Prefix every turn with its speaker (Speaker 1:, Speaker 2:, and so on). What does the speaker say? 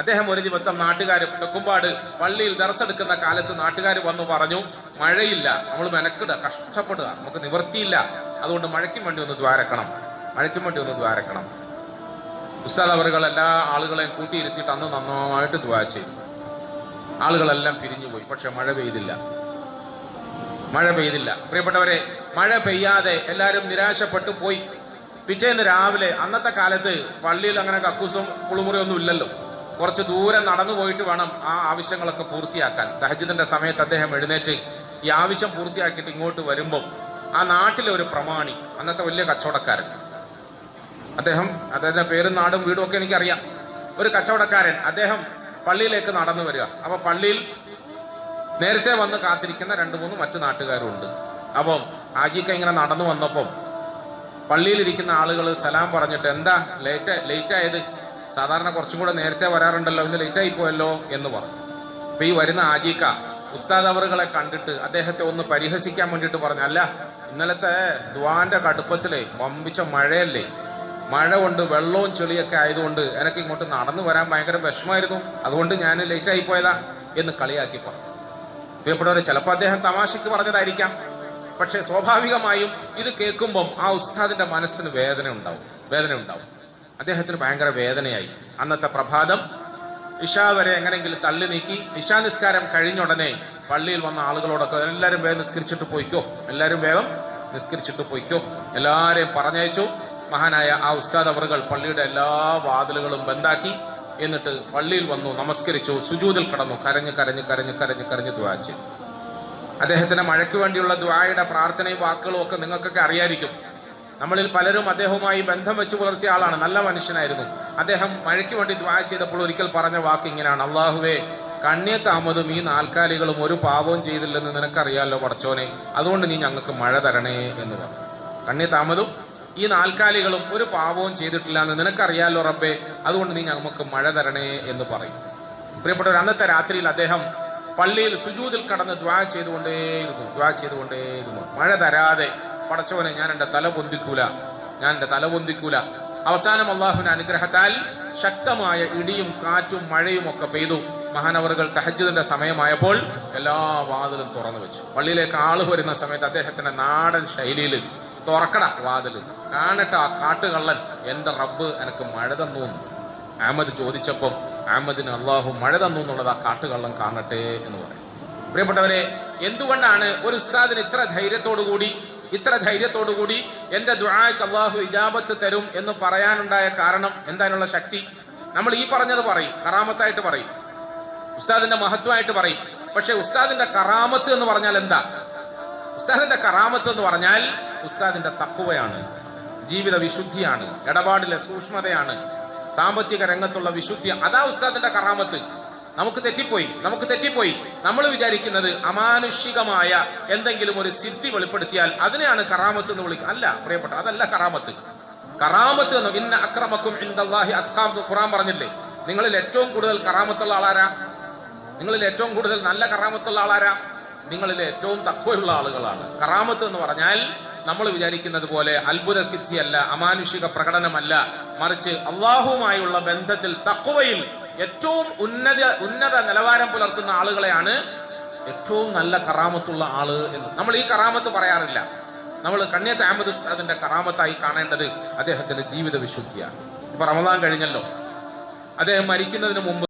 Speaker 1: അദ്ദേഹം ഒരു ദിവസം നാട്ടുകാർ തെക്കുംപാട് പള്ളിയിൽ ദർശെടുക്കുന്ന കാലത്ത് നാട്ടുകാർ വന്നു പറഞ്ഞു മഴയില്ല നമ്മൾ മെനക്കിടുക കഷ്ടപ്പെടുക നമുക്ക് നിവർത്തിയില്ല അതുകൊണ്ട് മഴയ്ക്കും വേണ്ടി ഒന്ന് ദ്വാരക്കണം മഴയ്ക്കും വേണ്ടി ഒന്ന് ദ്വാരക്കണം. ഉസ്താദ് അവറുകൾ എല്ലാ ആളുകളെയും കൂട്ടിയിരുത്തിയിട്ട് അന്ന് നന്നായിട്ട് ദ്വാ ചെയ്തു. ആളുകളെല്ലാം പിരിഞ്ഞുപോയി പക്ഷെ മഴ പെയ്തില്ല. മഴ പെയ്തില്ല. പ്രിയപ്പെട്ടവരെ മഴ പെയ്യാതെ എല്ലാവരും നിരാശപ്പെട്ടു പോയി. പിറ്റേന്ന് രാവിലെ അന്നത്തെ കാലത്ത് പള്ളിയിൽ അങ്ങനെ കക്കൂസും കുളിമുറിയൊന്നും ഇല്ലല്ലോ. കുറച്ച് ദൂരം നടന്നു പോയിട്ട് വേണം ആ ആവശ്യങ്ങളൊക്കെ പൂർത്തിയാക്കാൻ. തഹജിദിന്റെ സമയത്ത് അദ്ദേഹം എഴുന്നേറ്റ് ഈ ആവശ്യം പൂർത്തിയാക്കിയിട്ട് ഇങ്ങോട്ട് വരുമ്പോൾ ആ നാട്ടിലെ ഒരു പ്രമാണി അന്നത്തെ വലിയ കച്ചവടക്കാരൻ. അദ്ദേഹം അദ്ദേഹത്തിന്റെ പേരും നാടും വീടും ഒക്കെ എനിക്കറിയാം. ഒരു കച്ചവടക്കാരൻ അദ്ദേഹം പള്ളിയിലേക്ക് നടന്നു വരിക. അപ്പൊ പള്ളിയിൽ നേരത്തെ വന്ന് കാത്തിരിക്കുന്ന രണ്ടു മൂന്ന് മറ്റു നാട്ടുകാരുണ്ട്. അപ്പം ആജിക്ക ഇങ്ങനെ നടന്നു വന്നപ്പം പള്ളിയിലിരിക്കുന്ന ആളുകൾ സലാം പറഞ്ഞിട്ട് എന്താ ലേറ്റ് ലേറ്റ് ആയത്? സാധാരണ കുറച്ചും കൂടെ നേരത്തെ വരാറുണ്ടല്ലോ ഇന്ന് ലേറ്റ് ആയി പോയല്ലോ എന്ന് പറഞ്ഞു. അപ്പൊ ഈ വരുന്ന ആജീക്ക ഉസ്താദ് അവറുകളെ കണ്ടിട്ട് അദ്ദേഹത്തെ ഒന്ന് പരിഹസിക്കാൻ വേണ്ടിയിട്ട് പറഞ്ഞു. അല്ല ഇന്നലത്തെ ദ്വാന്റെ കടുപ്പത്തിലെ വമ്പിച്ച മഴയല്ലേ? മഴ കൊണ്ട് വെള്ളവും ചെളിയൊക്കെ ആയതുകൊണ്ട് എനിക്ക് ഇങ്ങോട്ട് നടന്നു വരാൻ ഭയങ്കര വിഷമമായിരുന്നു. അതുകൊണ്ട് ഞാൻ ലേറ്റ് ആയി പോയതാ എന്ന് കളിയാക്കി പറഞ്ഞു. പ്രിയപ്പെട്ടവരെ ചിലപ്പോൾ അദ്ദേഹം തമാശക്ക് പറഞ്ഞതായിരിക്കാം. പക്ഷെ സ്വാഭാവികമായും ഇത് കേൾക്കുമ്പം ആ ഉസ്താദിന്റെ മനസ്സിന് വേദന ഉണ്ടാവും വേദന ഉണ്ടാവും അദ്ദേഹത്തിന് ഭയങ്കര വേദനയായി. അന്നത്തെ പ്രഭാതം ഇഷാ വരെ എങ്ങനെയെങ്കിലും തള്ളി നീക്കി ഇഷാ നിസ്കാരം കഴിഞ്ഞ ഉടനെ പള്ളിയിൽ വന്ന ആളുകളോടൊക്കെ എല്ലാവരും വേഗം നിസ്കരിച്ചിട്ട് പോയിക്കോ. എല്ലാവരും വേഗം നിസ്കരിച്ചിട്ട് പോയിക്കോ. എല്ലാവരെയും പറഞ്ഞയച്ചു. മഹാനായ ആ ഉസ്താദ് അവറുകൾ പള്ളിയുടെ എല്ലാ വാതിലുകളും ബന്ധാക്കി. എന്നിട്ട് പള്ളിയിൽ വന്നു നമസ്കരിച്ചു സുജൂതിൽ കടന്നു കരഞ്ഞ് കരഞ്ഞ് കരഞ്ഞ് കരഞ്ഞ് കരഞ്ഞ് ദ്വാ ചെയ്തു. അദ്ദേഹത്തിന് മഴയ്ക്ക് വേണ്ടിയുള്ള ദ്വായയുടെ പ്രാർത്ഥനയും വാക്കുകളും ഒക്കെ നിങ്ങൾക്കൊക്കെ അറിയായിരിക്കും. നമ്മളിൽ പലരും അദ്ദേഹവുമായി ബന്ധം വെച്ച് പുലർത്തിയ ആളാണ്. നല്ല മനുഷ്യനായിരുന്നു. അദ്ദേഹം മഴയ്ക്ക് വേണ്ടി ദ്വാ ചെയ്തപ്പോൾ ഒരിക്കൽ പറഞ്ഞ വാക്ക് ഇങ്ങനെയാണ്. അള്ളാഹുവേ കണ്യത്താമതും ഈ നാൽക്കാലികളും ഒരു പാപവും ചെയ്തില്ലെന്ന് നിനക്കറിയാലോ പടച്ചോനെ? അതുകൊണ്ട് നീ ഞങ്ങൾക്ക് മഴ തരണേ എന്ന് പറഞ്ഞു. കണ്യത്താമതും ഈ നാൽക്കാലികളും ഒരു പാപവും ചെയ്തിട്ടില്ല എന്ന് നിനക്കറിയാലോ റബ്ബേ? അതുകൊണ്ട് നീ ഞങ്ങൾക്ക് മഴ തരണേ എന്ന് പറയും. പ്രിയപ്പെട്ടവർ അന്നത്തെ രാത്രിയിൽ അദ്ദേഹം പള്ളിയിൽ സുജൂതിൽ കടന്ന് ദ്വാ ചെയ്തുകൊണ്ടേയിരുന്നു. ദ്വാ ചെയ്തുകൊണ്ടേയിരുന്നു. മഴ തരാതെ പടച്ചവനെ ഞാൻ എന്റെ തല പൊന്തിക്കൂല. ഞാൻ എന്റെ തല പൊന്തിക്കൂല. അവസാനം അള്ളാഹുവിന്റെ അനുഗ്രഹത്താൽ ശക്തമായ ഇടിയും കാറ്റും മഴയും ഒക്കെ പെയ്തു. മഹാനവറുകൾ തഹജ്ജുദിന്റെ സമയമായപ്പോൾ എല്ലാ വാതിലും തുറന്നു വെച്ചു. പള്ളിയിലേക്ക് ആൾ വരുന്ന സമയത്ത് അദ്ദേഹത്തിന്റെ നാടൻ ശൈലിയിൽ തുറക്കട വാതിൽ കാണട്ട ആ കാട്ടുകള്ളൻ. എന്റെ റബ്ബ് എനിക്ക് മഴ തന്നു അഹമ്മദ് ചോദിച്ചപ്പം അഹമ്മദിന് അള്ളാഹു മഴ തന്നു എന്നുള്ളത് ആ കാട്ടുകള്ളൻ കാണട്ടെ എന്ന് പറയും പ്രിയപ്പെട്ടവരെ എന്തുകൊണ്ടാണ് ഒരു ഉസ്താദിന് ഇത്ര ധൈര്യത്തോടു കൂടി ഇത്ര ധൈര്യത്തോടുകൂടി എന്റെ ദുആക്ക് അള്ളാഹു ഇജാബത്ത് തരും എന്ന് പറയാനുണ്ടായ കാരണം എന്താനുള്ള ശക്തി നമ്മൾ ഈ പറഞ്ഞത് പറയും കറാമത്തായിട്ട് പറയും ഉസ്താദിന്റെ മഹത്വമായിട്ട് പറയും. പക്ഷെ ഉസ്താദിന്റെ കറാമത്ത് എന്ന് പറഞ്ഞാൽ എന്താ? ഉസ്താദിന്റെ കറാമത്ത് എന്ന് പറഞ്ഞാൽ ഉസ്താദിന്റെ തക്കുവയാണ് ജീവിത വിശുദ്ധിയാണ് ഇടപാടിലെ സൂക്ഷ്മതയാണ് സാമ്പത്തിക രംഗത്തുള്ള വിശുദ്ധി അതാ ഉസ്താദിന്റെ കറാമത്ത്. നമുക്ക് തെറ്റിപ്പോയി നമുക്ക് തെറ്റിപ്പോയി. നമ്മൾ വിചാരിക്കുന്നത് അമാനുഷികമായ എന്തെങ്കിലും ഒരു സിദ്ധി വെളിപ്പെടുത്തിയാൽ അതിനെയാണ് കറാമത്ത് എന്ന് വിളിക്കുക അല്ല പ്രിയപ്പെട്ട അതല്ല കറാമത്ത്. കറാമത്ത് എന്ന് ഇന്ന അക്രമക്കും ഖുറാൻ പറഞ്ഞില്ലേ? നിങ്ങളിൽ ഏറ്റവും കൂടുതൽ കറാമത്തുള്ള ആളാരാ? നിങ്ങളിൽ ഏറ്റവും കൂടുതൽ നല്ല കറാമത്തുള്ള ആളാരാ? നിങ്ങളിൽ ഏറ്റവും തക്കവയുള്ള ആളുകളാണ്. കറാമത്ത് എന്ന് പറഞ്ഞാൽ നമ്മൾ വിചാരിക്കുന്നത് പോലെ അത്ഭുത സിദ്ധിയല്ല അമാനുഷിക പ്രകടനമല്ല. മറിച്ച് അള്ളാഹുമായുള്ള ബന്ധത്തിൽ തക്കുവയിൽ ഏറ്റവും ഉന്നത ഉന്നത നിലവാരം പുലർത്തുന്ന ആളുകളെയാണ് ഏറ്റവും നല്ല കറാമത്തുള്ള ആൾ എന്ന്. നമ്മൾ ഈ കറാമത്ത് പറയാറില്ല. നമ്മൾ കണ്യത്ത് അഹമ്മദ് ഉസ്താദിന്റെ കറാമത്തായി കാണേണ്ടത് അദ്ദേഹത്തിന്റെ ജീവിത വിശുദ്ധിയാണ്. ഇപ്പൊ റമദാൻ കഴിഞ്ഞല്ലോ. അദ്ദേഹം മരിക്കുന്നതിന് മുമ്പ്